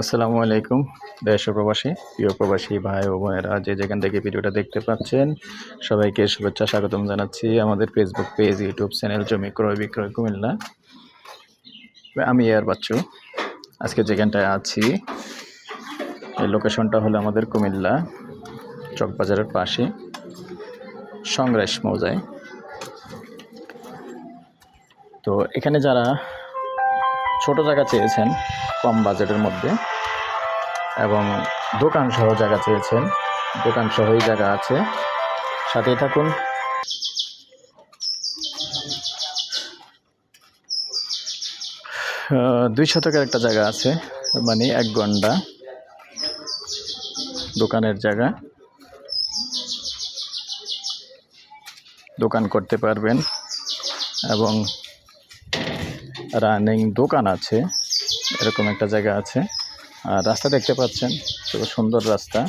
আসসালামু আলাইকুম, দেশ প্রবাসী, প্রিয় প্রবাসী ভাই ও বোনেরা, যে যেখান থেকে ভিডিওটা দেখতে পাচ্ছেন, সবাইকে শুভেচ্ছা স্বাগতম জানাচ্ছি আমাদের ফেসবুক পেজ ইউটিউব চ্যানেল জমি ক্রয় বিক্রয় কুমিল্লা। আমি এয়ার বাচ্চু। আজকে যেখানটায় আছি এই লোকেশনটা হলো আমাদের কুমিল্লা চকবাজারের পাশে, সংগ্রাস মৌজায়। তো এখানে যারা ছোট জায়গা চেয়েছেন, কম বাজেটের মধ্যে। এবং দোকান সহ জায়গা চেয়েছেন, দোকান সহই জায়গা আছে। সাথেই থাকুন। দুই শতকের একটা জায়গা আছে মানে এক ঘণ্টা দোকানের জায়গা। দোকান করতে পারবেন। এবং রানিং দোকান আছে, এরকম একটা জায়গা আছে। আর রাস্তা দেখতে পাচ্ছেন, খুব সুন্দর রাস্তা।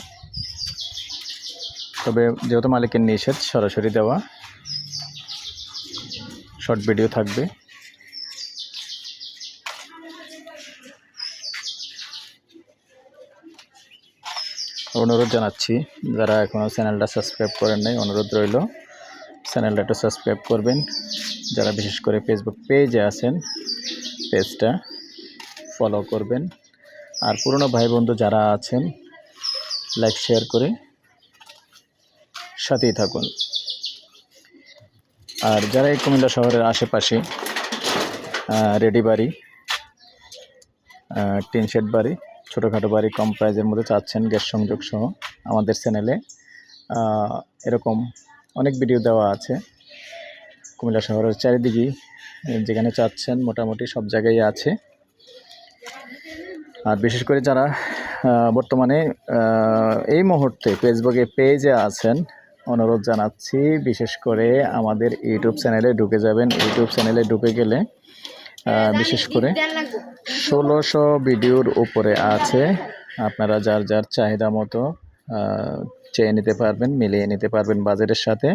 তবে যেহেতু মালিকের নিষেধ, সরাসরি দেওয়া। শর্ট ভিডিও থাকবে। অনুরোধ জানাচ্ছি, যারা এখনও চ্যানেলটা সাবস্ক্রাইব করেন নাই, অনুরোধ রইল। চ্যানেলটা একটু সাবস্ক্রাইব করবেন। যারা বিশেষ করে ফেসবুক পেজে আছেন পেজটা ফলো করবেন। আর পুরনো ভাই বন্ধু যারা আছেন লাইক শেয়ার করে সাথেই থাকুন। আর যারা এই কুমিল্লা শহরের আশেপাশে রেডি বাড়ি আহ, টিন শেড বাড়ি ছোটোখাটো বাড়ি কম প্রাইজের মধ্যে চাচ্ছেন গ্যাস সংযোগ সহ আমাদের চ্যানেলে এরকম অনেক ভিডিও দেওয়া আছে। কুমিল্লা শহরের চারিদিকেই যেখানে চাচ্ছেন মোটামুটি সব জায়গায় আছে। আর বিশেষ করে যারা বর্তমানে এই মুহূর্তে ফেসবুকে পেজে আছেন, অনুরোধ জানাচ্ছি বিশেষ করে আমাদের ইউটিউব চ্যানেলে ঢুকে যাবেন। ইউটিউব চ্যানেলে ঢুকে গেলে বিশেষ করে ষোলোশো ভিডিওর উপরে আছে। আপনারা যার যার চাহিদা মতো চেয়ে নিতে পারবেন, মিলিয়ে নিতে পারবেন বাজেটের সাথে।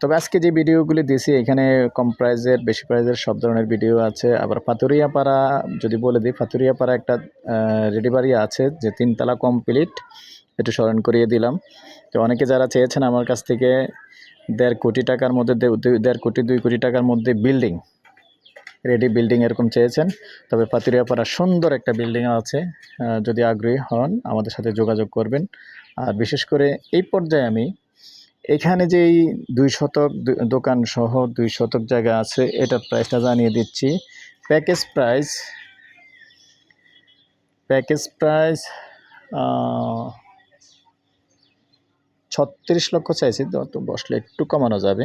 তবে আজকে যে ভিডিওগুলি দিয়েছি, এখানে কম প্রাইজের, বেশি প্রাইজের সব ধরনের ভিডিও আছে। আবার পাতুরিয়াপাড়া যদি বলে দিই পাতুরিয়াপাড়া একটা রেডি বাড়ি আছে যে তিনতলা কমপ্লিট। একটু স্মরণ করিয়ে দিলাম। তো অনেকে যারা চেয়েছেন আমার কাছ থেকে দেড় কোটি টাকার মধ্যে দেড় কোটি, দুই কোটি টাকার মধ্যে বিল্ডিং রেডি বিল্ডিং এরকম চেয়েছেন। তবে পাতুরিয়াপাড়া সুন্দর একটা বিল্ডিং আছে। যদি আগ্রহী হন, আমাদের সাথে যোগাযোগ করবেন। আর বিশেষ করে এই পর্যায়ে আমি এখানে যেই দুই শতক দোকান সহ দুই শতক জায়গা আছে, এটার প্রাইসটা জানিয়ে দিচ্ছি। প্যাকেজ প্রাইস প্যাকেজ প্রাইস ছত্রিশ লক্ষ চাইছি তো বসলে একটু কমানো যাবে,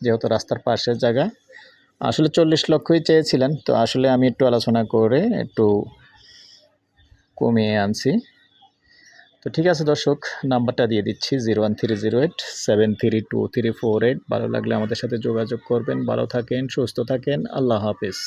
যেহেতু রাস্তার পাশের জায়গা। আসলে চল্লিশ লক্ষই চেয়েছিলেন, তো আসলে আমি একটু আলোচনা করে একটু কমিয়ে আনছি। তো ঠিক আছে দর্শক, নাম্বারটা দিয়ে দিচ্ছি, zero one three zero eight seven three two three four eight. ভালো লাগলে আমাদের সাথে যোগাযোগ করবেন। ভালো থাকেন, সুস্থ থাকেন। আল্লাহ হাফিজ।